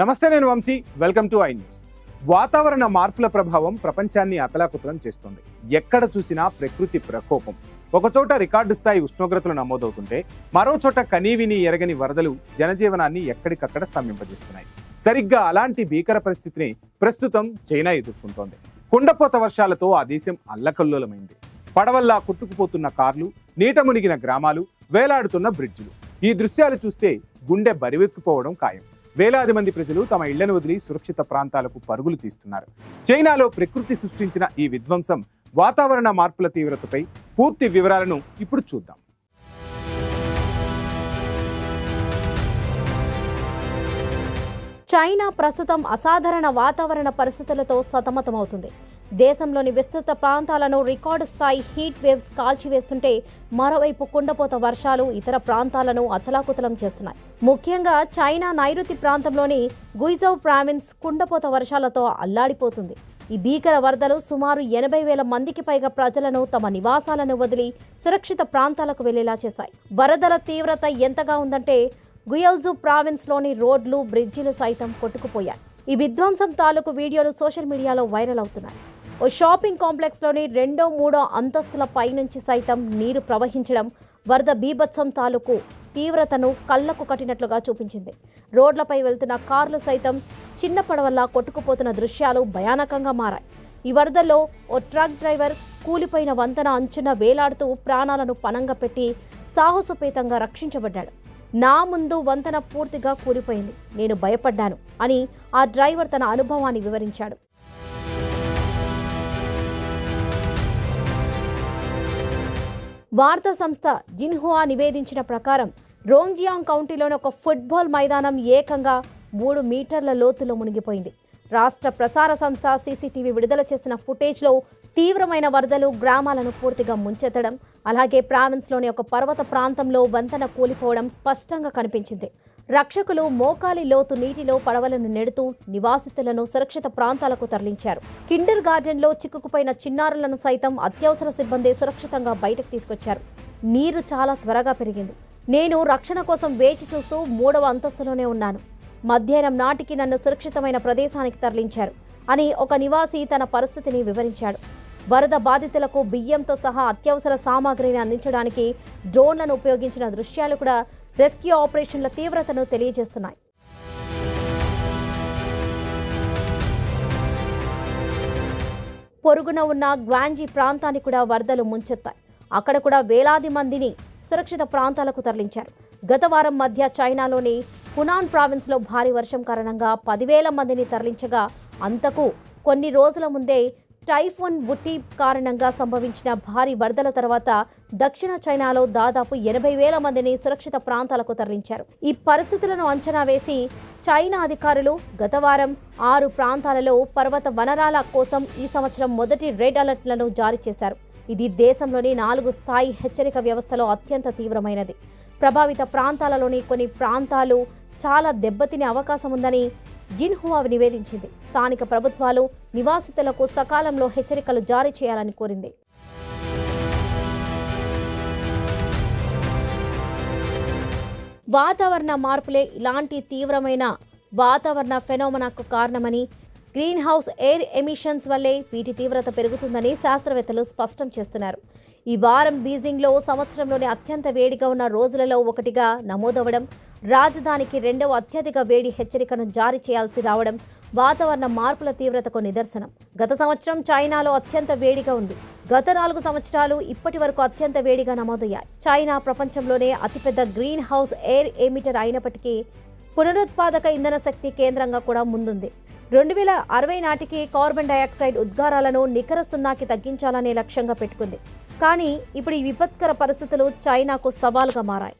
నమస్తే నేను Vamshi. Welcome to I news. వాతావరణ మార్పుల ప్రభావం ప్రపంచాన్ని అతలాకుతలం చేస్తుంది. ఎక్కడ చూసినా ప్రకృతి ప్రకోపం. ఒకచోట రికార్డు స్థాయి ఉష్ణోగ్రతలు నమోదవుతుంటే మరోచోట కనీవిని ఎరగని వరదలు జనజీవనాన్ని ఎక్కడికక్కడ స్తంభింపజేస్తున్నాయి. సరిగ్గా అలాంటి భీకర పరిస్థితిని ప్రస్తుతం చైనా ఎదుర్కొంటోంది. కుండపోత వర్షాలతో ఆ దేశం అల్లకల్లోలమైంది. పడవల్లా కుట్టుకుపోతున్న కార్లు నీట మునిగిన గ్రామాలు వేలాడుతున్న బ్రిడ్జిలు. ఈ దృశ్యాలు చూస్తే గుండె బరివెక్కిపోవడం ఖాయం. వేలాది మంది ప్రజలు తమ ఇళ్ళను వదిలి సురక్షిత ప్రాంతాలకు పరుగులు తీస్తున్నారు. చైనాలో ప్రకృతి సృష్టించిన ఈ విధ్వంసం వాతావరణ మార్పుల తీవ్రతపై పూర్తి వివరాలను ఇప్పుడు చూద్దాం. చైనా ప్రస్తుతం అసాధారణ వాతావరణ పరిస్థితులతో సతమతమవుతుంది. దేశంలోని విస్తృత ప్రాంతాలను రికార్డు స్థాయి హీట్ వేవ్స్ కాల్చివేస్తుంటే మరోవైపు కుండపోత వర్షాలు ఇతర ప్రాంతాలను అతలాకుతలం చేస్తున్నాయి. ముఖ్యంగా చైనా నైరుతి ప్రాంతంలోని గుయిజౌ ప్రావిన్స్ కుండపోత వర్షాలతో అల్లాడిపోతుంది. ఈ భీకర వరదలు సుమారు ఎనభై వేల మందికి పైగా ప్రజలను తమ నివాసాలను వదిలి సురక్షిత ప్రాంతాలకు వెళ్ళేలా చేశాయి. వరదల తీవ్రత ఎంతగా ఉందంటే గుయౌజు ప్రావిన్స్లోని రోడ్లు బ్రిడ్జిలు సైతం కొట్టుకుపోయాయి. ఈ విధ్వంసం తాలూకు వీడియోలు సోషల్ మీడియాలో వైరల్ అవుతున్నాయి. ఓ షాపింగ్ కాంప్లెక్స్లోని రెండో మూడో అంతస్తుల పైనుంచి సైతం నీరు ప్రవహించడం వరద బీభత్సం తాలూకు తీవ్రతను కళ్ళకు కట్టినట్లుగా చూపించింది. రోడ్లపై వెళ్తున్న కార్లు సైతం చిన్న పడవల్లా కొట్టుకుపోతున్న దృశ్యాలు భయానకంగా మారాయి. ఈ వరదల్లో ఓ ట్రక్ డ్రైవర్ కూలిపోయిన వంతెన అంచున వేలాడుతూ ప్రాణాలను పనంగా పెట్టి సాహసోపేతంగా రక్షించబడ్డాడు. నా ముందు వంతెన పూర్తిగా కూలిపోయింది. నేను భయపడ్డాను అని ఆ డ్రైవర్ తన అనుభవాన్ని వివరించాడు. వార్తా సంస్థ జిన్హువా నివేదించిన ప్రకారం రోంజియాంగ్ కౌంటీలోని ఒక ఫుట్బాల్ మైదానం ఏకంగా మూడు మీటర్ల లోతులో మునిగిపోయింది. రాష్ట్ర ప్రసార సంస్థ సీసీటీవీ విడుదల చేసిన ఫుటేజ్లో తీవ్రమైన వరదలు గ్రామాలను పూర్తిగా ముంచెత్తడం అలాగే ప్రావిన్స్లోని ఒక పర్వత ప్రాంతంలో వంతెన కూలిపోవడం స్పష్టంగా కనిపించింది. రక్షకులు మోకాలి లోతు నీటిలో పడవలను నెడుతూ నివాసితులను సురక్షిత ప్రాంతాలకు తరలించారు. కిండర్ గార్డెన్లో చిక్కుకుపోయిన చిన్నారులను సైతం అత్యవసర సిబ్బంది సురక్షితంగా బయటకు తీసుకొచ్చారు. నీరు చాలా త్వరగా పెరిగింది. నేను రక్షణ కోసం వేచి చూస్తూ మూడవ అంతస్తులోనే ఉన్నాను. మధ్యాహ్నం నాటికి నన్ను సురక్షితమైన ప్రదేశానికి తరలించారు అని ఒక నివాసి తన పరిస్థితిని వివరించాడు. వరద బాధితులకు బియ్యంతో సహా అత్యవసర సామాగ్రిని అందించడానికి డ్రోన్లను ఉపయోగించిన దృశ్యాలు కూడా రెస్క్యూ ఆపరేషన్ల తీవ్రతను తెలియజేస్తున్నాయి. పొరుగున ఉన్న గ్వాంజీ ప్రాంతాన్ని కూడా వరదలు ముంచెత్తాయి. అక్కడ కూడా వేలాది మందిని సురక్షిత ప్రాంతాలకు తరలించారు. గత వారం మధ్య చైనాలోని హునాన్ ప్రావిన్స్లో భారీ వర్షం కారణంగా పదివేల మందిని తరలించగా అంతకు కొన్ని రోజుల ముందే టైఫూన్ బుట్టి కారణంగా సంభవించిన భారీ వరదల తర్వాత దక్షిణ చైనాలో దాదాపు ఎనభై వేల మందిని సురక్షిత ప్రాంతాలకు తరలించారు. ఈ పరిస్థితులను అంచనా వేసి చైనా అధికారులు గత వారం ఆరు ప్రాంతాలలో పర్వత వనరాల కోసం ఈ సంవత్సరం మొదటి రెడ్ అలర్ట్లను జారీ చేశారు. ఇది దేశంలోని నాలుగు స్థాయి హెచ్చరిక వ్యవస్థలో అత్యంత తీవ్రమైనది. ప్రభావిత ప్రాంతాలలోని కొన్ని ప్రాంతాలు చాలా దెబ్బతినే అవకాశం ఉందని జిన్హువా నివేదించింది. స్థానిక ప్రభుత్వాలు నివాసితులకు సకాలంలో హెచ్చరికలు జారీ చేయాలని కోరింది. వాతావరణ మార్పులే ఇలాంటి తీవ్రమైన వాతావరణ ఫెనోమనాకు కారణమని గ్రీన్ హౌస్ ఎయిర్ ఎమిషన్స్ వల్లే వీటి తీవ్రత పెరుగుతుందని శాస్త్రవేత్తలు స్పష్టం చేస్తున్నారు. ఈ వారం బీజింగ్లో సంవత్సరంలోని అత్యంత వేడిగా ఉన్న రోజులలో ఒకటిగా నమోదవడం రాజధానికి రెండవ అత్యధిక వేడి హెచ్చరికను జారీ చేయాల్సి రావడం వాతావరణ మార్పుల తీవ్రతకు నిదర్శనం. గత సంవత్సరం చైనాలో అత్యంత వేడిగా ఉంది. గత నాలుగు సంవత్సరాలు ఇప్పటి వరకు అత్యంత వేడిగా నమోదయ్యాయి. చైనా ప్రపంచంలోనే అతిపెద్ద గ్రీన్ హౌస్ ఎయిర్ ఎమిటర్ అయినప్పటికీ పునరుత్పాదక ఇంధన శక్తి కేంద్రంగా కూడా ముందుంది. రెండు వేల అరవై నాటికి కార్బన్ డయాక్సైడ్ ఉద్గారాలను నికర సున్నాకి తగ్గించాలనే లక్ష్యంగా పెట్టుకుంది. కానీ ఇప్పుడు ఈ విపత్కర పరిస్థితులు చైనాకు సవాల్గా మారాయి.